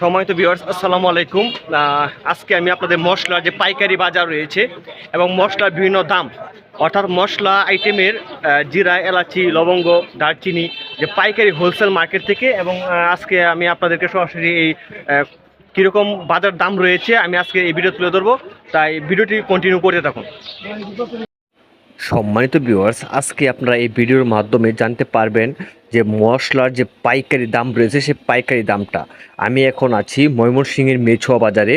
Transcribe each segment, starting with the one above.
সময় তো ভিউয়ার্স আসসালামু আলাইকুম। আজকে আমি আপনাদের মশলার যে পাইকারি বাজার রয়েছে এবং মশলার বিভিন্ন দাম, অর্থাৎ মশলা আইটেমের জিরা, এলাচি, লবঙ্গ, দারচিনি, যে পাইকারি হোলসেল মার্কেট থেকে এবং আজকে আমি আপনাদেরকে সরাসরি এই কীরকম বাজার দাম রয়েছে, আমি আজকে এই ভিডিও তুলে ধরবো। তাই ভিডিওটি কন্টিনিউ করতে থাকুন। সম্মানিত ভিউয়ার্স আজকে আপনারা এই ভিডিওর মাধ্যমে জানতে পারবেন যে মশলার যে পাইকারি দাম রয়েছে সে পাইকারি দামটা। আমি এখন আছি ময়মনসিংহের মেছোয়া বাজারে।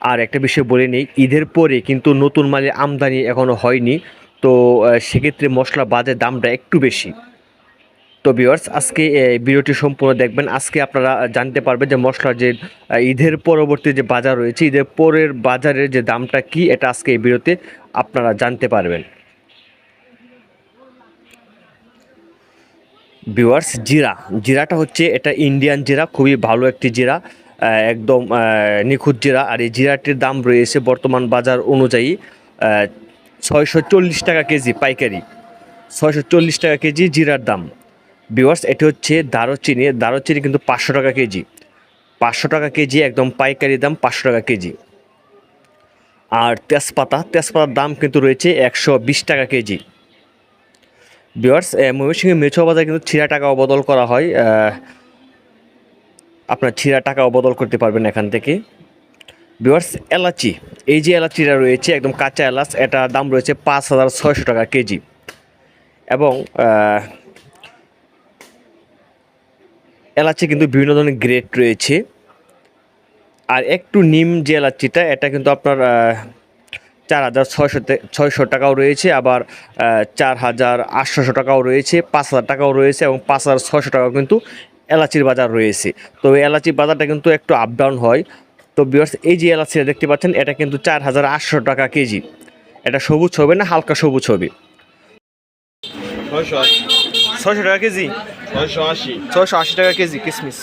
আর একটা বিষয় বলে নিই, ঈদের পরে কিন্তু নতুন মালের আমদানি এখনও হয়নি। তো সেক্ষেত্রে মশলা বাজার দামটা একটু বেশি। তো ভিউয়ার্স আজকে ভিডিওটি সম্পূর্ণ দেখবেন। আজকে আপনারা জানতে পারবেন যে মশলার যে ঈদের পরবর্তী যে বাজার রয়েছে, ঈদের পরের বাজারের যে দামটা কি, এটা আজকে এই ভিডিওতে আপনারা জানতে পারবেন। ভিউয়ার্স জিরা। জিরাটা হচ্ছে এটা ইন্ডিয়ান জিরা, খুবই ভালো একটি জিরা একদম নিখুঁত জিরা। আর এই জিরাটির দাম রয়েছে বর্তমান বাজার অনুযায়ী ছয়শো চল্লিশ টাকা কেজি পাইকারি। ছয়শো চল্লিশ টাকা কেজি জিরার দাম। ভিউয়ার্স এটি হচ্ছে দারুচিনি। দারুচিনি কিন্তু পাঁচশো টাকা কেজি। পাঁচশো টাকা কেজি, একদম পাইকারি দাম পাঁচশো টাকা কেজি। আর তেজপাতা, তেজপাতার দাম কিন্তু রয়েছে একশো বিশ টাকা কেজি। বিয়ার্স ময়মনসিংহের মেছো বাজারে কিন্তু ছিঁড়া টাকা অবদল করা হয়। আপনার ছিঁড়া টাকা অবদল করতে পারবেন এখান থেকে। বিয়ার্স এলাচি, এই যে এলাচিটা রয়েছে, একদম কাঁচা এলাচ এটার দাম রয়েছে পাঁচ হাজার ছয়শো টাকা কেজি। এবং এলাচি কিন্তু বিভিন্ন ধরনের গ্রেড রয়েছে। আর একটু নিম যে এলাচিটা, এটা কিন্তু আপনার চার হাজার ছয়শো ছয়শো টাকাও রয়েছে আবার চার হাজার আটশোশো টাকাও রয়েছে পাঁচ হাজার টাকাও রয়েছে এবং পাঁচ হাজার ছয়শো টাকাও কিন্তু এলাচির বাজার রয়েছে। তো এই এলাচির বাজারটা কিন্তু একটু আপ ডাউন হয়। তো বিয়ার্স এই যে এলাচিটা দেখতে পাচ্ছেন এটা কিন্তু চার হাজার আটশো টাকা কেজি। এটা সবুজ হবে না হালকা সবুজ হবে? ছয়শো ছয়শো টাকা কেজি? ছয়শো আশি। ছয়শো আশি টাকা কেজি কিসমিস।